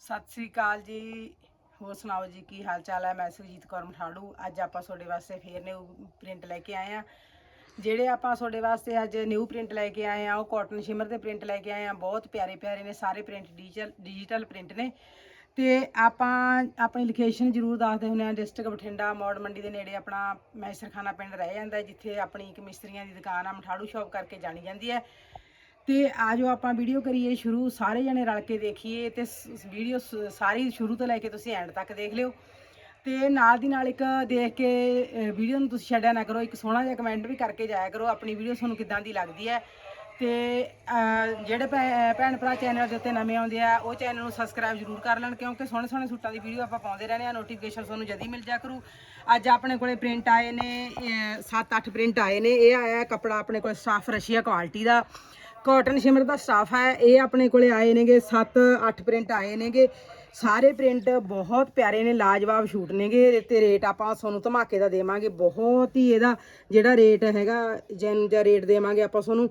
ਸਤਿ ਸ੍ਰੀ ਅਕਾਲ ਜੀ। ਹੋਰ ਸੁਣਾਓ ਜੀ, ਕੀ ਹਾਲ ਚਾਲ ਹੈ? ਮੈਂ ਸੁਜੀਤ ਕੌਰ ਮਠਾੜੂ। ਅੱਜ ਆਪਾਂ ਤੁਹਾਡੇ ਵਾਸਤੇ ਫੇਰ ਨਿਊ ਪ੍ਰਿੰਟ ਲੈ ਕੇ ਆਏ ਆ ਜਿਹੜੇ ਆਪਾਂ ਤੁਹਾਡੇ ਵਾਸਤੇ ਅੱਜ ਨਿਊ ਪ੍ਰਿੰਟ ਲੈ ਕੇ ਆਏ ਆ ਉਹ ਕਾਟਨ ਸ਼ਿਮਰ ਦੇ ਪ੍ਰਿੰਟ ਲੈ ਕੇ ਆਏ ਆ ਬਹੁਤ ਪਿਆਰੇ ਪਿਆਰੇ ਨੇ, ਸਾਰੇ ਪ੍ਰਿੰਟ ਡਿਜੀਟਲ ਡਿਜੀਟਲ ਪ੍ਰਿੰਟ ਨੇ। ਤੇ ਆਪਾਂ ਆਪਣੀ ਲੋਕੇਸ਼ਨ ਜਰੂਰ ਦੱਸਦੇ ਹੁੰਦੇ ਆ ਡਿਸਟ੍ਰਿਕਟ ਬਠਿੰਡਾ, ਮੌੜ ਮੰਡੀ ਦੇ ਨੇੜੇ ਆਪਣਾ ਮੈਸਰਖਾਨਾ ਪਿੰਡ ਰਹਿ ਜਾਂਦਾ ਜਿੱਥੇ ਆਪਣੀ ਇੱਕ ਮਿਸਤਰੀਆਂ ਦੀ ਦੁਕਾਨ ਆ, ਮਠਾੜੂ ਸ਼ਾਪ ਕਰਕੇ ਜਾਣੀ ਜਾਂਦੀ ਹੈ। ਤੇ ਆਜੋ ਆਪਾਂ ਵੀਡੀਓ ਕਰੀਏ ਸ਼ੁਰੂ, ਸਾਰੇ ਜਣੇ ਰਲ ਕੇ ਦੇਖੀਏ ਤੇ ਵੀਡੀਓ ਸਾਰੀ ਸ਼ੁਰੂ ਤੋਂ ਲੈ ਕੇ ਤੁਸੀਂ ਐਂਡ ਤੱਕ ਦੇਖ ਲਿਓ। ਤੇ ਨਾਲ ਦੀ ਨਾਲ ਇੱਕ ਦੇਖ ਕੇ ਵੀਡੀਓ ਨੂੰ ਤੁਸੀਂ ਛੱਡਿਆ ਨਾ ਕਰੋ, ਇੱਕ ਸੋਹਣਾ ਜਿਹਾ ਕਮੈਂਟ ਵੀ ਕਰਕੇ ਜਾਇਆ ਕਰੋ, ਆਪਣੀ ਵੀਡੀਓ ਤੁਹਾਨੂੰ ਕਿੱਦਾਂ ਦੀ ਲੱਗਦੀ ਹੈ। ਤੇ ਜਿਹੜੇ ਭੈ- ਭੈਣ ਭਰਾ ਚੈਨਲ ਦੇ ਉੱਤੇ ਨਵੇਂ ਆਉਂਦੇ ਆ, ਉਹ ਚੈਨਲ ਨੂੰ ਸਬਸਕ੍ਰਾਈਬ ਜ਼ਰੂਰ ਕਰ ਲੈਣ, ਕਿਉਂਕਿ ਸੋਹਣੇ ਸੋਹਣੇ ਸੂਟਾਂ ਦੀ ਵੀਡੀਓ ਆਪਾਂ ਪਾਉਂਦੇ ਰਹਿੰਦੇ ਆ ਨੋਟੀਫਿਕੇਸ਼ਨ ਤੁਹਾਨੂੰ ਜਦੀ ਮਿਲ ਜਾ ਕਰੂ। ਅੱਜ ਆਪਣੇ ਕੋਲੇ ਪ੍ਰਿੰਟ ਆਏ ਨੇ 7-8 ਪ੍ਰਿੰਟ ਆਏ ਨੇ, ਇਹ ਆਇਆ ਕੱਪੜਾ ਆਪਣੇ ਕੋਲ ਸਾਫ਼ ਰਸ਼ੀਆ ਕੁਆਲਿਟੀ ਦਾ। ਕਾਟਨ ਸ਼ਿਮਰ ਦਾ ਸਟਾਫ ਹੈ। ਇਹ ਆਪਣੇ ਕੋਲੇ ਆਏ ਨੇਗੇ 7-8 ਪ੍ਰਿੰਟ ਆਏ ਨੇਗੇ। ਸਾਰੇ ਪ੍ਰਿੰਟ ਬਹੁਤ ਪਿਆਰੇ ਨੇ, ਲਾਜਵਾਬ ਸ਼ੂਟ ਨੇਗੇ। ਤੇ ਰੇਟ ਆਪਾਂ ਤੁਹਾਨੂੰ ਧਮਾਕੇ ਦਾ ਦੇਵਾਂਗੇ। ਬਹੁਤ ਹੀ ਇਹਦਾ ਜਿਹੜਾ ਰੇਟ ਹੈਗਾ, ਜੈਨ ਦਾ ਰੇਟ ਦੇਵਾਂਗੇ ਆਪਾਂ ਤੁਹਾਨੂੰ।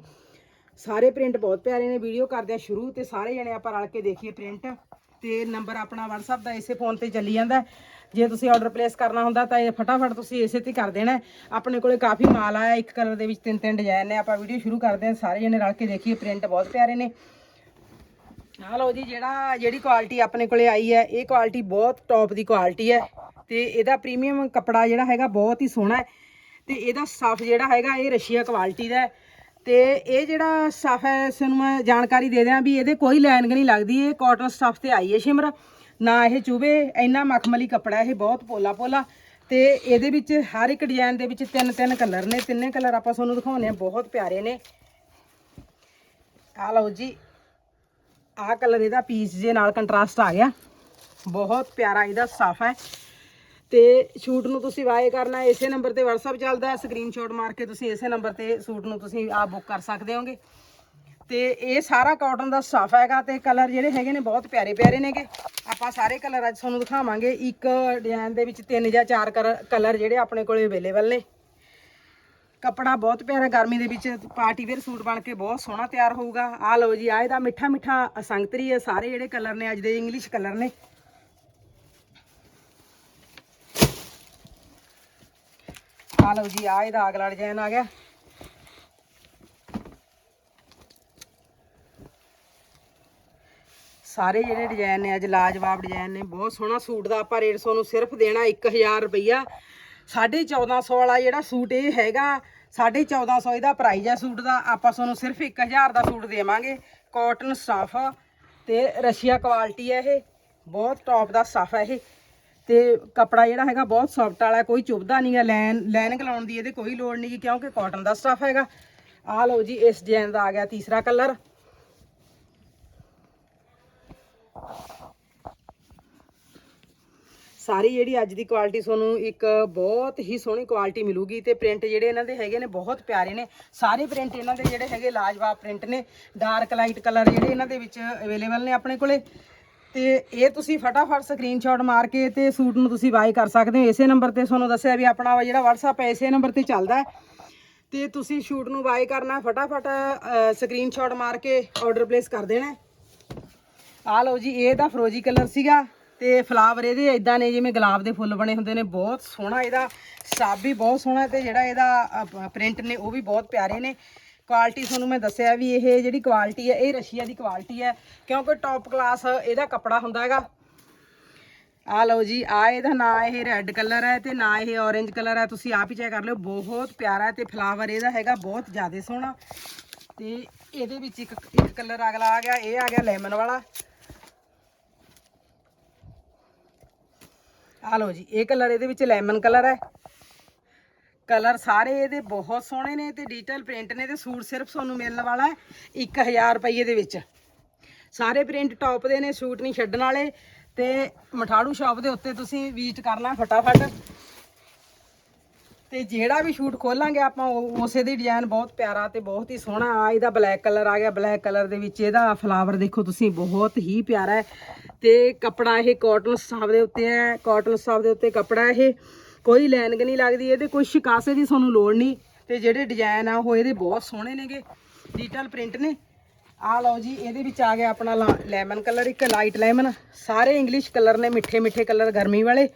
ਸਾਰੇ ਪ੍ਰਿੰਟ ਬਹੁਤ ਪਿਆਰੇ ਨੇ। ਵੀਡੀਓ ਕਰਦੇ ਆ ਸ਼ੁਰੂ ਤੇ ਸਾਰੇ ਜਣੇ ਆਪਾਂ ਰਲ ਕੇ ਦੇਖੀਏ ਪ੍ਰਿੰਟ ਤੇ ਨੰਬਰ ਆਪਣਾ WhatsApp ਦਾ ਇਸੇ ਫੋਨ ਤੇ ਚੱਲੀ ਜਾਂਦਾ ਜੇ ਤੁਸੀਂ ਆਰਡਰ ਪਲੇਸ ਕਰਨਾ ਹੁੰਦਾ ਤਾਂ ਇਹ ਫਟਾਫਟ ਤੁਸੀਂ ਇਸੇ ਤੇ ਕਰ ਦੇਣਾ ਆਪਣੇ ਕੋਲੇ ਕਾਫੀ ਮਾਲ ਆਇਆ, ਇੱਕ ਕਲਰ ਦੇ ਵਿੱਚ ਤਿੰਨ ਤਿੰਨ ਡਿਜ਼ਾਈਨ ਨੇ। ਆਪਾਂ ਵੀਡੀਓ ਸ਼ੁਰੂ ਕਰਦੇ ਹਾਂ, ਸਾਰੇ ਜਣੇ ਰਲ ਕੇ ਦੇਖੀਏ ਪ੍ਰਿੰਟ ਬਹੁਤ ਪਿਆਰੇ ਨੇ। ਆਹ ਲਓ ਜੀ, ਜਿਹੜਾ, ਜਿਹੜੀ ਕੁਆਲਿਟੀ ਆਪਣੇ ਕੋਲੇ ਆਈ ਹੈ, ਇਹ ਕੁਆਲਿਟੀ ਬਹੁਤ ਟੌਪ ਦੀ ਕੁਆਲਿਟੀ ਹੈ। ਤੇ ਇਹਦਾ ਪ੍ਰੀਮੀਅਮ ਕੱਪੜਾ ਜਿਹੜਾ ਹੈਗਾ ਬਹੁਤ ਹੀ ਸੋਹਣਾ ਹੈ। ਤੇ ਇਹਦਾ ਸਟਫ ਜਿਹੜਾ ਹੈਗਾ, ਇਹ ਰਸ਼ੀਆ ਕੁਆਲਿਟੀ ਦਾ ਹੈ। ਤੇ ਇਹ ਜਿਹੜਾ ਸਟਫ ਹੈ ਇਸ ਨੂੰ ਮੈਂ ਜਾਣਕਾਰੀ ਦੇ ਦਿਆਂ ਵੀ ਇਹਦੇ ਕੋਈ ਲਾਈਨਿੰਗ ਨਹੀਂ ਲੱਗਦੀ। ਇਹ ਕਾਟਨ ਸਟਫ ਤੇ ਆਈ ਹੈ ਸ਼ਿਮਰ। ਨਾ ਇਹ ਚੁਬੇ ਇੰਨਾ ਮਖਮਲੀ ਕੱਪੜਾ ਇਹ ਬਹੁਤ ਪੋਲਾ ਪੋਲਾ ਤੇ ਇਹਦੇ ਵਿੱਚ ਹਰ ਇੱਕ ਡਿਜ਼ਾਈਨ ਦੇ ਵਿੱਚ ਤਿੰਨ ਤਿੰਨ ਕਲਰ ਨੇ। ਤਿੰਨੇ ਕਲਰ ਆਪਾਂ ਤੁਹਾਨੂੰ ਦਿਖਾਉਣੇ ਆ ਬਹੁਤ ਪਿਆਰੇ ਨੇ। ਆ ਲਓ ਜੀ, ਆਹ ਕਲਰ ਇਹਦਾ ਪੀਸ ਜੇ ਨਾਲ ਕੰਟਰਾਸਟ ਆ ਗਿਆ। ਬਹੁਤ ਪਿਆਰਾ ਇਹਦਾ ਸਟਫ ਹੈ। ਤੇ ਸ਼ੂਟ ਨੂੰ ਤੁਸੀਂ ਵਾਏ ਕਰਨਾ, ਇਸੇ ਨੰਬਰ ਤੇ WhatsApp ਚੱਲਦਾ ਹੈ ਸਕਰੀਨਸ਼ਾਟ ਮਾਰ ਕੇ ਤੁਸੀਂ ਇਸੇ ਨੰਬਰ ਤੇ ਸੂਟ ਨੂੰ ਤੁਸੀਂ ਆਪ ਬੁੱਕ ਕਰ ਸਕਦੇ ਹੋਗੇ। ਤੇ ਇਹ ਸਾਰਾ ਕਾਟਨ ਦਾ ਸਟਫ ਹੈਗਾ ਤੇ ਕਲਰ ਜਿਹੜੇ ਹੈਗੇ ਨੇ ਬਹੁਤ ਪਿਆਰੇ ਪਿਆਰੇ ਨੇਗੇ। ਆਪਾਂ ਸਾਰੇ ਕਲਰ ਅੱਜ ਤੁਹਾਨੂੰ ਦਿਖਾਵਾਂਗੇ। ਇੱਕ ਡਿਜ਼ਾਈਨ ਦੇ ਵਿੱਚ ਤਿੰਨ ਜਾਂ ਚਾਰ ਕਲਰ ਜਿਹੜੇ ਆਪਣੇ ਕੋਲੇ ਅਵੇਲੇਬਲ ਨੇ। ਕੱਪੜਾ ਬਹੁਤ ਪਿਆਰਾ, ਗਰਮੀ ਦੇ ਵਿੱਚ ਪਾਰਟੀ ਵੇਅਰ ਸੂਟ ਬਣ ਕੇ ਬਹੁਤ ਸੋਹਣਾ ਤਿਆਰ ਹੋਊਗਾ। ਆ ਲਓ ਜੀ ਆ ਇਹਦਾ ਮਿੱਠਾ ਮਿੱਠਾ ਸੰਗਤਰੀ ਹੈ, ਸਾਰੇ ਜਿਹੜੇ ਕਲਰ ਨੇ ਅੱਜ ਦੇ ਇੰਗਲਿਸ਼ ਕਲਰ ਨੇ। ਆ ਲਓ ਜੀ ਆ ਇਹਦਾ ਅਗਲਾ ਡਿਜ਼ਾਈਨ ਆ ਗਿਆ। ਸਾਰੇ ਜਿਹੜੇ ਡਿਜ਼ਾਈਨ ਨੇ, ਅੱਜ ਲਾਜਵਾਬ ਡਿਜ਼ਾਈਨ ਨੇ, ਬਹੁਤ ਸੋਹਣਾ ਸੂਟ ਦਾ ਆਪਾਂ ਰੇਟ ਤੁਹਾਨੂੰ ਸਿਰਫ ਦੇਣਾ 1000 ਰੁਪਈਆ। 1450 ਵਾਲਾ ਜਿਹੜਾ ਸੂਟ ਇਹ ਹੈਗਾ 1450 ਇਹਦਾ ਪ੍ਰਾਈਸ ਹੈ ਸੂਟ ਦਾ। ਆਪਾਂ ਤੁਹਾਨੂੰ ਸਿਰਫ 1000 ਦਾ ਸੂਟ ਦੇਵਾਂਗੇ। ਕਾਟਨ ਸਟਫ ਤੇ ਰਸ਼ੀਆ ਕੁਆਲਿਟੀ ਹੈ ਇਹ। ਬਹੁਤ ਟੌਪ ਦਾ ਸਟਫ ਹੈ ਇਹ। ਤੇ ਕਪੜਾ ਜਿਹੜਾ ਹੈਗਾ ਬਹੁਤ ਸੌਫਟ ਵਾਲਾ, ਕੋਈ ਚੁਭਦਾ ਨਹੀਂ ਹੈ ਲੈਨ ਲਾਈਨਿੰਗ ਲਾਉਣ ਦੀ ਇਹਦੇ ਕੋਈ ਲੋੜ ਨਹੀਂ ਕਿਉਂਕਿ ਕਾਟਨ ਦਾ ਸਟਫ ਹੈਗਾ। ਆਹ ਲਓ ਜੀ, ਇਸ ਡਿਜ਼ਾਈਨ ਦਾ ਆ ਗਿਆ ਤੀਸਰਾ ਕਲਰ ਸਾਰੀ ਜਿਹੜੀ ਅੱਜ ਦੀ ਕੁਆਲਿਟੀ ਤੁਹਾਨੂੰ ਇੱਕ ਬਹੁਤ ਹੀ ਸੋਹਣੀ ਕੁਆਲਿਟੀ ਮਿਲੂਗੀ ਤੇ ਪ੍ਰਿੰਟ ਜਿਹੜੇ ਇਹਨਾਂ ਦੇ ਹੈਗੇ ਨੇ ਬਹੁਤ ਪਿਆਰੇ ਨੇ। ਸਾਰੇ ਪ੍ਰਿੰਟ ਇਹਨਾਂ ਦੇ ਜਿਹੜੇ ਹੈਗੇ ਲਾਜਵਾਬ ਪ੍ਰਿੰਟ ਨੇ। ਡਾਰਕ ਲਾਈਟ ਕਲਰ ਜਿਹੜੇ ਇਹਨਾਂ ਦੇ ਵਿੱਚ ਅਵੇਲੇਬਲ ਨੇ ਆਪਣੇ ਕੋਲੇ। ਤੇ ਇਹ ਤੁਸੀਂ ਫਟਾਫਟ ਸਕਰੀਨਸ਼ਾਟ ਮਾਰ ਕੇ ਤੇ ਸੂਟ ਨੂੰ ਤੁਸੀਂ ਬਾਈ ਕਰ ਸਕਦੇ ਹੋ। ਇਸੇ ਨੰਬਰ ਤੇ ਤੁਹਾਨੂੰ ਦੱਸਿਆ ਵੀ ਆਪਣਾ ਜਿਹੜਾ WhatsApp ਹੈ, ਇਸੇ ਨੰਬਰ ਤੇ ਚੱਲਦਾ ਹੈ। ਤੇ ਤੁਸੀਂ ਸ਼ੂਟ ਨੂੰ ਬਾਈ ਕਰਨਾ, ਫਟਾਫਟ ਸਕਰੀਨਸ਼ਾਟ ਮਾਰ ਕੇ ਆਰਡਰ ਪਲੇਸ ਕਰ ਦੇਣਾ ਆ ਲਓ ਜੀ, ਇਹ ਦਾ ਫਰੋਜੀ ਕਲਰ ਸੀਗਾ ਤੇ ਫਲਾਵਰ ਇਹਦੇ ਇਦਾਂ ਨੇ ਜਿਵੇਂ ਗੁਲਾਬ ਦੇ ਫੁੱਲ ਬਣੇ ਹੁੰਦੇ ਨੇ, ਬਹੁਤ ਸੋਹਣਾ ਇਹਦਾ ਸਟਾਫ ਵੀ ਬਹੁਤ ਸੋਹਣਾ ਤੇ ਜਿਹੜਾ ਇਹਦਾ ਪ੍ਰਿੰਟ ਨੇ ਉਹ ਵੀ ਬਹੁਤ ਪਿਆਰੇ ਨੇ। ਕੁਆਲਿਟੀ ਤੁਹਾਨੂੰ ਮੈਂ ਦੱਸਿਆ ਵੀ ਇਹ ਜਿਹੜੀ ਕੁਆਲਿਟੀ ਹੈ, ਇਹ ਰਸ਼ੀਆ ਦੀ ਕੁਆਲਿਟੀ ਹੈ, ਕਿਉਂਕਿ ਟੌਪ ਕਲਾਸ ਇਹਦਾ ਕੱਪੜਾ ਹੁੰਦਾ ਹੈਗਾ। ਆ ਲਓ ਜੀ ਆ ਇਹਦਾ ਨਾ ਇਹ ਰੈੱਡ ਕਲਰ ਹੈ ਤੇ ਨਾ ਇਹ orange ਕਲਰ ਹੈ। ਤੁਸੀਂ ਆਪ ਹੀ ਚੈੱਕ ਕਰ ਲਿਓ, ਬਹੁਤ ਪਿਆਰਾ ਹੈ ਤੇ ਫਲਾਵਰ ਇਹਦਾ ਹੈਗਾ ਬਹੁਤ ਜ਼ਿਆਦਾ ਸੋਹਣਾ। ਤੇ ਇਹਦੇ ਵਿੱਚ ਇੱਕ ਇੱਕ ਕਲਰ ਅਗਲਾ ਆ ਗਿਆ, ਇਹ ਆ ਗਿਆ ਲੈਮਨ ਵਾਲਾ। ਆ ਲਓ ਜੀ, ਇਹ ਕਲਰ ਇਹਦੇ ਵਿੱਚ ਲੈਮਨ ਕਲਰ ਹੈ। ਕਲਰ ਸਾਰੇ ਇਹਦੇ ਬਹੁਤ ਸੋਹਣੇ ਨੇ ਤੇ ਡਿਜੀਟਲ ਪ੍ਰਿੰਟ ਨੇ ਤੇ ਸੂਟ ਸਿਰਫ ਤੁਹਾਨੂੰ ਮਿਲਣ ਵਾਲਾ ਹੈ 1000 ਰੁਪਏ ਦੇ ਵਿੱਚ। ਸਾਰੇ ਪ੍ਰਿੰਟ ਟੌਪ ਦੇ ਨੇ, ਸੂਟ ਨਹੀਂ ਛੱਡਣ ਵਾਲੇ ਤੇ ਮਠਾੜੂ ਸ਼ਾਪ ਦੇ ਉੱਤੇ ਤੁਸੀਂ ਵਿਜ਼ਿਟ ਕਰਨਾ ਫਟਾਫਟ। ਤੇ ਜਿਹੜਾ ਵੀ ਸ਼ੂਟ ਖੋਲਾਂਗੇ ਆਪਾਂ, ਉਹ- ਉਸੇ ਦੀ ਡਿਜ਼ਾਈਨ ਬਹੁਤ ਪਿਆਰਾ ਤੇ ਬਹੁਤ ਹੀ ਸੋਹਣਾ। ਆ ਇਹਦਾ ਬਲੈਕ ਕਲਰ ਆ ਗਿਆ ਬਲੈਕ ਕਲਰ ਦੇ ਵਿੱਚ ਇਹਦਾ ਫਲਾਵਰ ਦੇਖੋ ਤੁਸੀਂ, ਬਹੁਤ ਹੀ ਪਿਆਰਾ ਹੈ। ਤੇ ਕੱਪੜਾ ਇਹ ਕਾਟਨ ਸਟਾਫ ਦੇ ਉੱਤੇ ਹੈ ਕਾਟਨ ਸਟਾਫ ਦੇ ਉੱਤੇ ਕੱਪੜਾ ਇਹ। ਕੋਈ ਲਾਈਨਿੰਗ ਨਹੀਂ ਲੱਗਦੀ, ਇਹਦੇ ਕੋਈ ਸ਼ਿਕਾਸੇ ਦੀ ਤੁਹਾਨੂੰ ਲੋੜ ਨਹੀਂ। ਤੇ ਜਿਹੜੇ ਡਿਜ਼ਾਈਨ ਆ, ਉਹ ਇਹਦੇ ਬਹੁਤ ਸੋਹਣੇ ਨੇਗੇ। ਡਿਜੀਟਲ ਪ੍ਰਿੰਟ ਨੇ। ਆ ਲਓ ਜੀ, ਇਹਦੇ ਵਿੱਚ ਆ ਗਿਆ ਆਪਣਾ ਲੈਮਨ ਕਲਰ ਇੱਕ ਲਾਈਟ ਲੈਮਨ ਸਾਰੇ ਇੰਗਲਿਸ਼ ਕਲਰ ਨੇ, ਮਿੱਠੇ ਮਿੱਠੇ ਕਲਰ ਗਰਮੀ ਵਾਲੇ।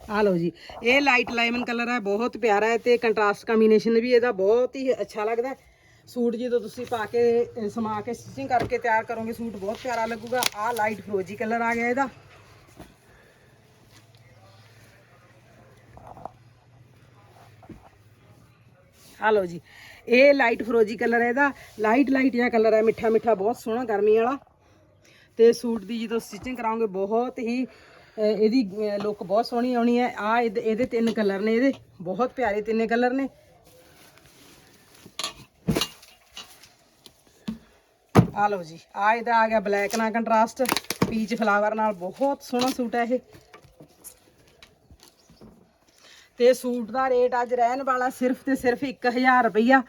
ਆ ਲਓ ਜੀ, ਇਹ ਲਾਈਟ ਲੈਮਨ ਕਲਰ ਹੈ ਬਹੁਤ ਪਿਆਰਾ ਹੈ ਤੇ ਕੰਟਰਾਸਟ ਕੰਬੀਨੇਸ਼ਨ ਵੀ ਇਹਦਾ ਬਹੁਤ ਹੀ ਅੱਛਾ ਲੱਗਦਾ ਹੈ। ਸੂਟ ਜਦੋਂ ਤੁਸੀਂ ਪਾ ਕੇ ਸਮਾ ਕੇ ਸਟਿਚਿੰਗ ਕਰਕੇ ਤਿਆਰ ਕਰੋਗੇ, ਸੂਟ ਬਹੁਤ ਪਿਆਰਾ ਲੱਗੂਗਾ। ਆ ਲਾਈਟ ਫਰੋਜੀ ਕਲਰ ਆ ਗਿਆ ਇਹਦਾ। ਆ ਲਓ ਜੀ, ਇਹ ਲਾਈਟ ਫਰੋਜੀ ਕਲਰ ਹੈ ਇਹਦਾ। ਲਾਈਟ ਲਾਈਟ ਜਿਹਾ ਕਲਰ ਹੈ ਮਿੱਠਾ ਮਿੱਠਾ, ਬਹੁਤ ਸੋਹਣਾ ਗਰਮੀ ਵਾਲਾ। ਤੇ ਸੂਟ ਦੀ ਜਦੋਂ ਸਟਿਚਿੰਗ ਕਰਾਉਂਗੇ ਬਹੁਤ ਹੀ ਇਹਦੀ ਲੁੱਕ ਬਹੁਤ ਸੋਹਣੀ ਆਉਣੀ ਹੈ। ਆ ਇਹਦੇ ਤਿੰਨ ਕਲਰ ਨੇ ਇਹਦੇ, ਬਹੁਤ ਪਿਆਰੇ ਤਿੰਨੇ ਕਲਰ ਨੇ। ਆ ਲਓ ਜੀ, ਆ ਇਹਦਾ ਆ ਗਿਆ ਬਲੈਕ ਨਾਲ ਕੰਟਰਾਸਟ ਪੀਚ ਫਲਾਵਰ ਨਾਲ ਬਹੁਤ ਸੋਹਣਾ ਸੂਟ ਹੈ ਇਹ। ਤੇ ਸੂਟ ਦਾ ਰੇਟ ਅੱਜ ਰਹਿਣ ਵਾਲਾ ਸਿਰਫ ਤੇ ਸਿਰਫ 1000 ਰੁਪਈਆ।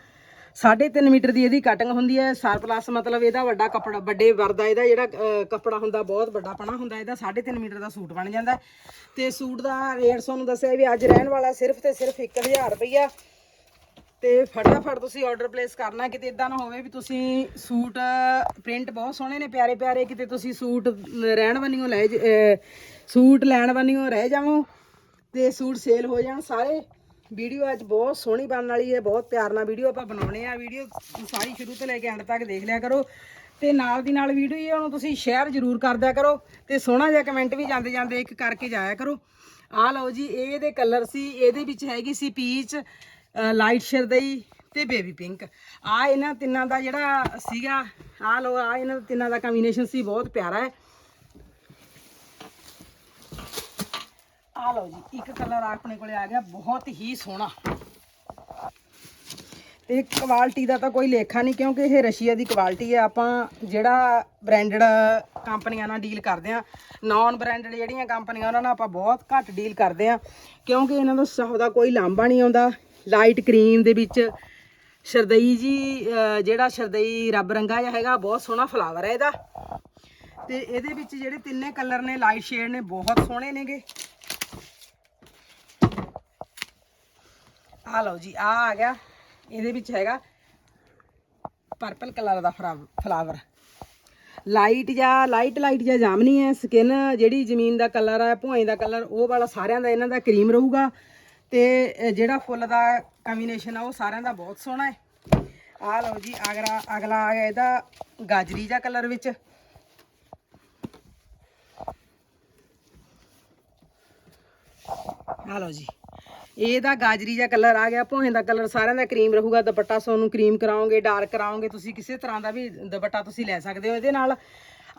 3.5 ਮੀਟਰ ਦੀ ਇਹਦੀ ਕਟਿੰਗ ਹੁੰਦੀ ਹੈ ਸਰਪਲਸ ਮਤਲਬ ਇਹਦਾ ਵੱਡਾ ਕੱਪੜਾ, ਵੱਡੇ ਵਰਦਾ ਇਹਦਾ ਜਿਹੜਾ ਕੱਪੜਾ ਹੁੰਦਾ, ਬਹੁਤ ਵੱਡਾ ਪਣਾ ਹੁੰਦਾ ਇਹਦਾ 3.5 ਮੀਟਰ ਦਾ ਸੂਟ ਬਣ ਜਾਂਦਾ। ਹੈ। ਤੇ ਸੂਟ ਦਾ ਰੇਟ ਤੁਹਾਨੂੰ ਦੱਸਿਆ ਵੀ ਅੱਜ ਰਹਿਣ ਵਾਲਾ ਸਿਰਫ ਤੇ ਸਿਰਫ 1000 ਰੁਪਈਆ। ਤੇ ਫਟਾਫਟ ਤੁਸੀਂ ਆਰਡਰ ਪਲੇਸ ਕਰਨਾ, ਕਿਤੇ ਇਦਾਂ ਨਾ ਹੋਵੇ ਵੀ ਤੁਸੀਂ ਸੂਟ ਪ੍ਰਿੰਟ ਬਹੁਤ ਸੋਹਣੇ ਨੇ, ਪਿਆਰੇ ਪਿਆਰੇ, ਕਿਤੇ ਤੁਸੀਂ ਸੂਟ ਰਹਿਣ ਬੰਨਿਓ ਲੈ ਜ- ਸੂਟ ਲੈਣ ਬੰਨਿਓ ਰਹਿ ਜਾਵੋ ਤੇ ਸੂਟ ਸੇਲ ਹੋ ਜਾਣ ਸਾਰੇ। ਵੀਡੀਓ ਅੱਜ ਬਹੁਤ ਸੋਹਣੀ ਬਣਨ ਵਾਲੀ ਹੈ, ਬਹੁਤ ਪਿਆਰ ਨਾਲ ਵੀਡੀਓ ਆਪਾਂ ਬਣਾਉਣੇ ਆ। ਵੀਡੀਓ ਸਾਰੀ ਸ਼ੁਰੂ ਤੋਂ ਲੈ ਕੇ ਐਂਡ ਤੱਕ ਦੇਖ ਲਿਆ ਕਰੋ ਤੇ ਨਾਲ ਦੀ ਨਾਲ ਵੀਡੀਓ ਹੀ ਤੁਸੀਂ ਸ਼ੇਅਰ ਜ਼ਰੂਰ ਕਰ ਦਿਆ ਕਰੋ ਤੇ ਸੋਹਣਾ ਜਿਹਾ ਕਮੈਂਟ ਵੀ ਜਾਂਦੇ ਜਾਂਦੇ ਇੱਕ ਕਰਕੇ ਜਾਇਆ ਕਰੋ। ਆ ਲਓ ਜੀ, ਇਹ ਇਹਦੇ ਕਲਰ ਸੀ, ਇਹਦੇ ਵਿੱਚ ਹੈਗੀ ਸੀ ਪੀਚ ਲਾਈਟ ਸ਼ਰਦਈ ਤੇ ਬੇਬੀ ਪਿੰਕ। ਆ ਇਹਨਾਂ ਤਿੰਨਾਂ ਦਾ ਜਿਹੜਾ ਸੀਗਾ, ਆ ਲਓ, ਆ ਇਹਨਾਂ ਤਿੰਨਾਂ ਦਾ ਕੰਬੀਨੇਸ਼ਨ ਸੀ, ਬਹੁਤ ਪਿਆਰਾ ਹੈ। ਆ ਲਓ ਜੀ, ਇੱਕ ਕਲਰ ਆਪਣੇ ਕੋਲੇ ਆ ਗਿਆ, ਬਹੁਤ ਹੀ ਸੋਹਣਾ। ਤੇ ਕੁਆਲਿਟੀ ਦਾ ਤਾਂ ਕੋਈ ਲੇਖਾ ਨਹੀਂ, ਕਿਉਂਕਿ ਇਹ ਰਸ਼ੀਆ ਦੀ ਕੁਆਲਿਟੀ ਹੈ। ਆਪਾਂ ਜਿਹੜਾ ਬ੍ਰਾਂਡਡ ਕੰਪਨੀਆਂ ਨਾਲ ਡੀਲ ਕਰਦੇ ਆ ਨਾਨ ਬ੍ਰਾਂਡਡ ਜਿਹੜੀਆਂ ਕੰਪਨੀਆਂ, ਉਹਨਾਂ ਨਾਲ ਆਪਾਂ ਬਹੁਤ ਘੱਟ ਡੀਲ ਕਰਦੇ ਆ ਕਿਉਂਕਿ ਇਹਨਾਂ ਦਾ ਸੌਦਾ ਕੋਈ ਲਾਂਭਾ ਨਹੀਂ ਆਉਂਦਾ। ਲਾਈਟ ਕਰੀਮ ਦੇ ਵਿੱਚ ਸ਼ਰਦਈ ਜੀ ਜਿਹੜਾ ਸ਼ਰਦਈ ਰੱਬ ਰੰਗਾ ਜਿਹਾ ਹੈਗਾ, ਬਹੁਤ ਸੋਹਣਾ ਫਲਾਵਰ ਹੈ ਇਹਦਾ। ਤੇ ਇਹਦੇ ਵਿੱਚ ਜਿਹੜੇ ਤਿੰਨੇ ਕਲਰ ਨੇ ਲਾਈਟ ਸ਼ੇਡ ਨੇ, ਬਹੁਤ ਸੋਹਣੇ ਨੇਗੇ। ਆ ਲਓ ਜੀ ਆ ਆ ਗਿਆ। ਇਹਦੇ ਵਿੱਚ ਹੈਗਾ ਪਰਪਲ ਕਲਰ ਦਾ ਫਲਾਵਰ ਲਾਈਟ ਜਾਂ ਲਾਈਟ ਲਾਈਟ ਜਾਂ ਜਾਮਨੀ ਹੈ ਸਕਿਨ ਜਿਹੜੀ ਜ਼ਮੀਨ ਦਾ ਕਲਰ ਹੈ ਭੁਆਈ ਦਾ ਕਲਰ ਉਹ ਵਾਲਾ ਸਾਰਿਆਂ ਦਾ, ਇਹਨਾਂ ਦਾ ਕਰੀਮ ਰਹੂਗਾ। ਤੇ ਜਿਹੜਾ ਫੁੱਲ ਦਾ ਕੰਬੀਨੇਸ਼ਨ ਆ, ਉਹ ਸਾਰਿਆਂ ਦਾ ਬਹੁਤ ਸੋਹਣਾ ਹੈ। ਆ ਲਓ ਜੀ ਅਗਲਾ ਅਗਲਾ ਆ ਗਿਆ ਇਹਦਾ ਗਾਜਰੀ ਜਾਂ ਕਲਰ ਵਿੱਚ। ਆ ਲਓ ਜੀ, ਇਹਦਾ ਗਾਜਰੀ ਜਿਹਾ ਕਲਰ ਆ ਗਿਆ ਭੋਹੇ ਦਾ ਕਲਰ ਸਾਰਿਆਂ ਦਾ ਕਰੀਮ ਰਹੂਗਾ, ਦੁਪੱਟਾ ਸੋਨੂੰ ਕਰੀਮ ਕਰਾਓਗੇ, ਡਾਰਕ ਕਰਾਓਗੇ, ਤੁਸੀਂ ਕਿਸੇ ਤਰ੍ਹਾਂ ਦਾ ਵੀ ਦੁਪੱਟਾ ਤੁਸੀਂ ਲੈ ਸਕਦੇ ਹੋ ਇਹਦੇ ਨਾਲ।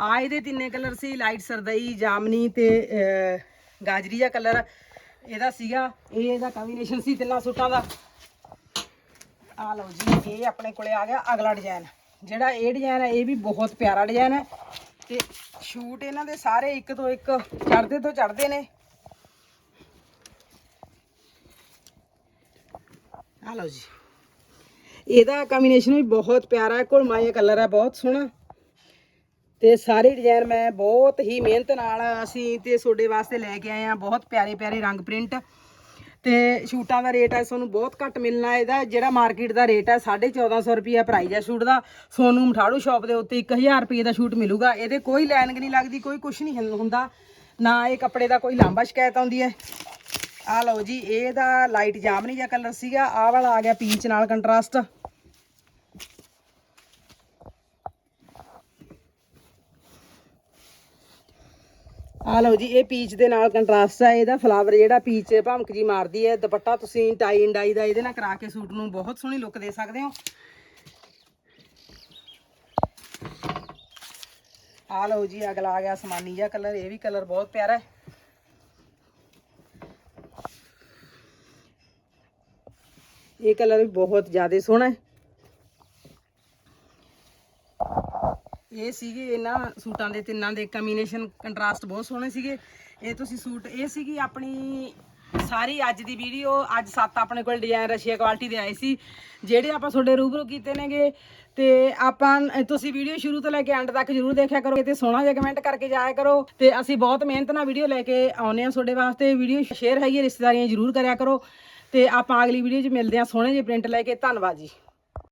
ਆ ਇਹਦੇ ਤਿੰਨੇ ਕਲਰ ਸੀ ਲਾਈਟ ਸਰਦਈ, ਜਾਮਨੀ ਤੇ ਗਾਜਰੀ ਜਿਹਾ ਕਲਰ ਇਹਦਾ ਸੀਗਾ, ਇਹ ਇਹਦਾ ਕੰਬੀਨੇਸ਼ਨ ਸੀ ਤਿੰਨਾਂ ਸੂਟਾਂ ਦਾ। ਆ ਲਓ ਜੀ, ਇਹ ਆਪਣੇ ਕੋਲੇ ਆ ਗਿਆ ਅਗਲਾ ਡਿਜ਼ਾਈਨ ਜਿਹੜਾ ਇਹ ਡਿਜ਼ਾਈਨ ਹੈ, ਇਹ ਵੀ ਬਹੁਤ ਪਿਆਰਾ ਡਿਜ਼ਾਈਨ ਹੈ। ਤੇ ਸ਼ੂਟ ਇਹਨਾਂ ਦੇ ਸਾਰੇ ਇੱਕ ਤੋਂ ਇੱਕ ਚੜਦੇ ਤੋਂ ਚੜਦੇ ਨੇ। ਆ ਲਓ ਜੀ। ਇਹਦਾ ਕੰਬੀਨੇਸ਼ਨ ਵੀ ਬਹੁਤ ਪਿਆਰਾ ਹੈ ਘੁਲਮਾ ਜਿਹਾ ਕਲਰ ਹੈ, ਬਹੁਤ ਸੋਹਣਾ। ਤੇ ਸਾਰੇ ਡਿਜ਼ਾਈਨ ਮੈਂ ਬਹੁਤ ਹੀ ਮਿਹਨਤ ਨਾਲ ਅਸੀਂ ਤੇ ਤੁਹਾਡੇ ਵਾਸਤੇ ਲੈ ਕੇ ਆਏ ਆ ਬਹੁਤ ਪਿਆਰੇ ਪਿਆਰੇ ਰੰਗ ਪ੍ਰਿੰਟ ਤੇ ਸ਼ੂਟਾਂ ਦਾ ਰੇਟ ਹੈ, ਤੁਹਾਨੂੰ ਬਹੁਤ ਘੱਟ ਮਿਲਣਾ ਇਹਦਾ ਜਿਹੜਾ ਮਾਰਕੀਟ ਦਾ ਰੇਟ ਹੈ 1450 ਰੁਪਏ ਪ੍ਰਾਈਸ ਹੈ ਸ਼ੂਟ ਦਾ। ਸੋਨੂੰ ਮਠਾੜੂ ਸ਼ਾਪ ਦੇ ਉੱਤੇ 1000 ਰੁਪਏ ਦਾ ਸ਼ੂਟ ਮਿਲੂਗਾ। ਇਹਦੇ ਕੋਈ ਲਾਈਨਿੰਗ ਨਹੀਂ ਲੱਗਦੀ, ਕੋਈ ਕੁਝ ਨਹੀਂ ਹੁੰਦਾ ਨਾ ਇਹ ਕੱਪੜੇ ਦਾ ਕੋਈ ਲਾਂਬਾ ਸ਼ਿਕਾਇਤ ਆਉਂਦੀ ਹੈ। ਆ ਲਓ ਜੀ, ਇਹਦਾ ਲਾਈਟ ਜਾਮਨੀ ਜਿਹਾ ਕਲਰ ਸੀਗਾ। ਆਹ ਵਾਲਾ ਆ ਗਿਆ ਪੀਚ ਨਾਲ ਕੰਟਰਾਸਟ ਆ ਲਓ ਜੀ, ਇਹ ਪੀਚ ਦੇ ਨਾਲ ਕੰਟਰਾਸਟ ਹੈ ਇਹਦਾ ਫਲਾਵਰ ਜਿਹੜਾ ਪੀਚ ਭਮਕ ਜੀ ਮਾਰਦੀ ਹੈ, ਦੁਪੱਟਾ ਤੁਸੀਂ ਟਾਈ ਡਾਈ ਦਾ ਇਹਦੇ ਨਾਲ ਕਰਾ ਕੇ ਸੂਟ ਨੂੰ ਬਹੁਤ ਸੋਹਣੀ ਲੁੱਕ ਦੇ ਸਕਦੇ ਹੋ। ਆ ਲਓ ਜੀ, ਅਗਲਾ ਆ ਗਿਆ ਸਮਾਨੀ ਜਿਹਾ ਕਲਰ ਇਹ ਵੀ ਕਲਰ ਬਹੁਤ ਪਿਆਰਾ ਹੈ। ਇਹ ਕਲਰ ਵੀ ਬਹੁਤ ਜ਼ਿਆਦਾ ਸੋਹਣਾ ਹੈ। ਇਹ ਸੀਗੇ ਇਹਨਾਂ ਸੂਟਾਂ ਦੇ ਤਿੰਨਾਂ ਦੇ ਕੰਬੀਨੇਸ਼ਨ ਕੰਟਰਾਸਟ ਬਹੁਤ ਸੋਹਣੇ ਸੀਗੇ। ਇਹ ਤੁਸੀਂ ਸੂਟ, ਇਹ ਸੀਗੀ ਆਪਣੀ ਸਾਰੀ ਅੱਜ ਦੀ ਵੀਡੀਓ ਅੱਜ ਸੱਤ ਆਪਣੇ ਕੋਲ ਡਿਜ਼ਾਈਨ ਰਸ਼ੀਆ ਕੁਆਲਿਟੀ ਦੇ ਆਏ ਸੀ, ਜਿਹੜੇ ਆਪਾਂ ਤੁਹਾਡੇ ਰੂਬਰੂ ਕੀਤੇ ਨੇਗੇ। ਤੇ ਆਪਾਂ, ਤੁਸੀਂ ਵੀਡੀਓ ਸ਼ੁਰੂ ਤੋਂ ਲੈ ਕੇ ਐਂਡ ਤੱਕ ਜਰੂਰ ਦੇਖਿਆ ਕਰੋ ਤੇ ਸੋਹਣਾ ਜਿਹਾ ਕਮੈਂਟ ਕਰਕੇ ਜਾਇਆ ਕਰੋ। ਤੇ ਅਸੀਂ ਬਹੁਤ ਮਿਹਨਤ ਨਾਲ ਵੀਡੀਓ ਲੈ ਕੇ ਆਉਨੇ ਆ ਤੁਹਾਡੇ ਵਾਸਤੇ। ਵੀਡੀਓ ਸ਼ੇਅਰ ਹੈਗੀ ਰਿਸ਼ਤੇਦਾਰੀਆਂ ਜਰੂਰ ਕਰਿਆ ਕਰੋ। ਤੇ ਆਪਾਂ ਅਗਲੀ ਵੀਡੀਓ 'ਚ ਮਿਲਦੇ ਹਾਂ, ਸੋਹਣੇ ਜਿਹੇ ਪ੍ਰਿੰਟ ਲੈ ਕੇ। ਧੰਨਵਾਦ ਜੀ।